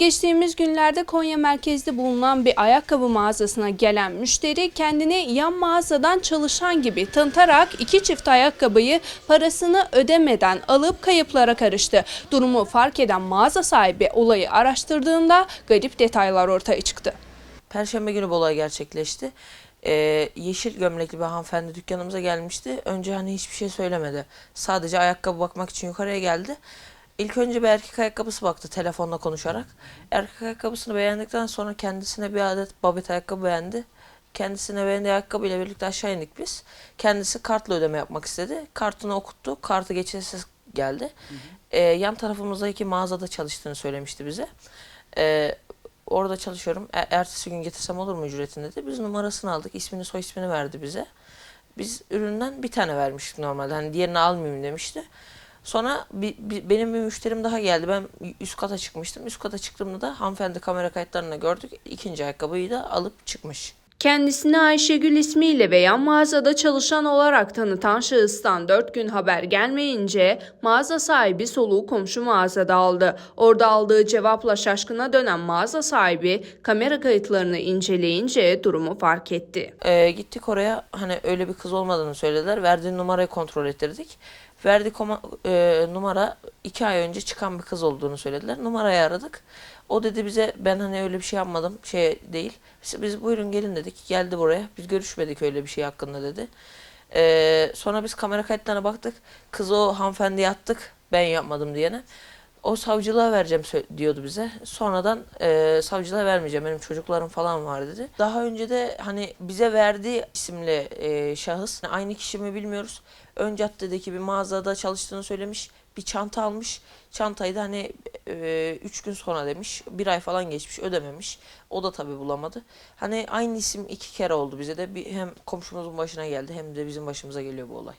Geçtiğimiz günlerde Konya merkezde bulunan bir ayakkabı mağazasına gelen müşteri kendini yan mağazadan çalışan gibi tanıtarak iki çift ayakkabıyı parasını ödemeden alıp kayıplara karıştı. Durumu fark eden mağaza sahibi olayı araştırdığında garip detaylar ortaya çıktı. Perşembe günü bu olay gerçekleşti. Ee, yeşil gömlekli bir hanımefendi dükkanımıza gelmişti. Önce hani hiçbir şey söylemedi. Sadece ayakkabı bakmak için yukarıya geldi. İlk önce bir erkek ayakkabısı baktı telefonla konuşarak. Erkek ayakkabısını beğendikten sonra kendisine bir adet babet ayakkabı beğendi. Kendisine beğendiği ayakkabı ile birlikte aşağı indik biz. Kendisi kartla ödeme yapmak istedi. Kartını okuttu. Kartı geçirsiz geldi. Ee, yan tarafımızdaki mağazada çalıştığını söylemişti bize. Ee, orada çalışıyorum. E- ertesi gün getirsem olur mu ücretini dedi. Biz numarasını aldık. ismini soy ismini verdi bize. Biz üründen bir tane vermiştik normalde. Hani diğerini almayayım demişti. Sonra bir, bir- benim bir müşterim daha geldi. Ben üst kata çıkmıştım. Üst kata çıktığımda da hanımefendi kamera kayıtlarına gördük. İkinci ayakkabıyı da alıp çıkmış. Kendisini Ayşegül ismiyle ve yan mağazada çalışan olarak tanıtan şahıstan 4 gün haber gelmeyince mağaza sahibi soluğu komşu mağazada aldı. Orada aldığı cevapla şaşkına dönen mağaza sahibi kamera kayıtlarını inceleyince durumu fark etti. Ee, gittik oraya hani öyle bir kız olmadığını söylediler. Verdiği numarayı kontrol ettirdik. Verdiği e, numara iki ay önce çıkan bir kız olduğunu söylediler. Numarayı aradık. O dedi bize ben hani öyle bir şey yapmadım. Şey değil. Biz, biz buyurun gelin dedik. Geldi buraya. Biz görüşmedik öyle bir şey hakkında dedi. Ee, sonra biz kamera kayıtlarına baktık. Kız o hanımefendiye attık. Ben yapmadım diyene. O savcılığa vereceğim diyordu bize. Sonradan e, savcılığa vermeyeceğim benim çocuklarım falan var dedi. Daha önce de hani bize verdiği isimli e, şahıs hani aynı kişi mi bilmiyoruz. Ön caddedeki bir mağazada çalıştığını söylemiş. Bir çanta almış. Çantayı da hani 3 gün sonra demiş. Bir ay falan geçmiş ödememiş. O da tabii bulamadı. Hani aynı isim iki kere oldu bize de. Bir, hem komşumuzun başına geldi hem de bizim başımıza geliyor bu olay.